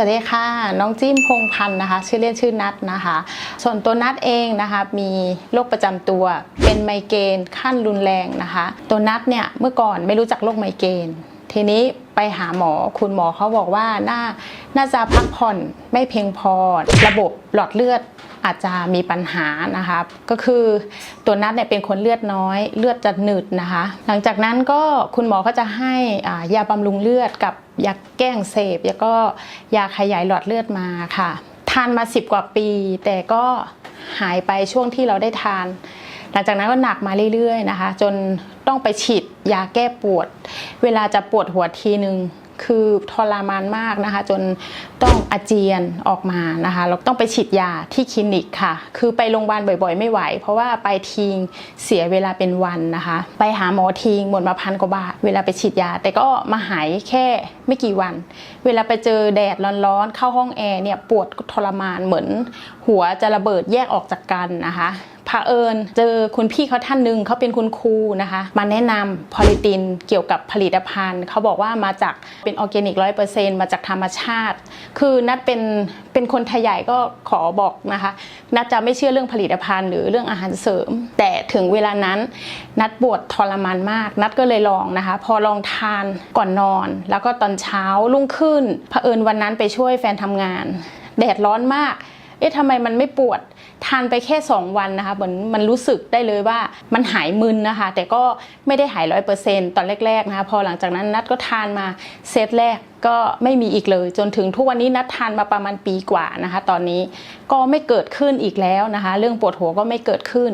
วัสดีค่ะ น้องจิ้มพงพันธ์นะคะ ชื่อเล่นชื่อนัทนะคะ ส่วนตัวนัทเองนะคะมีโรคประจำตัว เป็นไมเกรนขั้นรุนแรงนะคะ ตัวนัทเนี่ยเมื่อก่อนไม่รู้จักโรคไมเกรน ทีนี้ไปหาหมอคุณหมอเขาบอกว่าน่าน่าจะพักผ่อนไม่เพียงพอ ระบบหลอดเลือดอาจจะมีปัญหานะคะก็คือตัวนัทเนี่ยเป็นคนเลือดน้อย เลือดจะหนืดนะคะ หลังจากนั้นก็คุณหมอก็จะให้ยาบำรุงเลือดกับยาแก้งเสพแล้วก็ยาขยายหลอดเลือดมาค่ะ ทานมา 10 กว่าปี แต่ก็หายไปช่วงที่เราได้ทาน หลังจากนั้นก็หนักมาเรื่อยๆนะคะ จนต้องไปฉีดยาแก้ปวด เวลาจะปวดหัวทีนึงคือทรมานมากนะคะ จนต้องอาเจียนออกมานะคะแล้วต้องไปฉีดยาที่คลินิกค่ะ คือไปโรงพยาบาลบ่อยๆ ไม่ไหว เพราะว่าไปทิ้งเสียเวลาเป็นวันนะคะ ไปหาหมอทิ้งหมดมาพันกว่าบาทเวลาไปฉีดยา แต่ก็มาหายแค่ไม่กี่วัน เวลาไปเจอแดดร้อนๆเข้าห้องแอร์เนี่ยปวดทรมานเหมือน หัวจะระเบิดแยกออกจากกันนะคะ เผอิญเจอคุณพี่เขาท่านหนึ่งเขาเป็นคุณครูนะคะ มาแนะนำพอลิตินเกี่ยวกับผลิตภัณฑ์ เขาบอกว่ามาจากเป็นออร์แกนิกร้อยเปอร์เซ็นต์มาจากธรรมชาติ คือนัดเป็นเป็นคนไทยใหญ่ก็ขอบอกนะคะ นัดจะไม่เชื่อเรื่องผลิตภัณฑ์ หรือเรื่องอาหารเสริม แต่ถึงเวลานั้น นัดปวดทรมานมาก นัดก็เลยลองนะคะ พอลองทานก่อนนอน แล้วก็ตอนเช้ารุ่งขึ้นเผอิญวันนั้นไปช่วยแฟนทำงาน แดดร้อนมาก เอ๊ะทำไมมันไม่ปวด ทานไปแค่ 2 วันนะคะ เหมือนมันรู้สึกได้เลยว่ามันหายมึนนะคะ แต่ก็ไม่ได้หายร้อยเปอร์เซ็นต์ตอนแรกๆนะคะ พอหลังจากนั้นนัดก็ทานมาเซตแรกก็ไม่มีอีกเลย จนถึงทุกวันนี้นัดทานมาประมาณปีกว่านะคะ ตอนนี้ก็ไม่เกิดขึ้นอีกแล้วนะคะ เรื่องปวดหัวก็ไม่เกิดขึ้น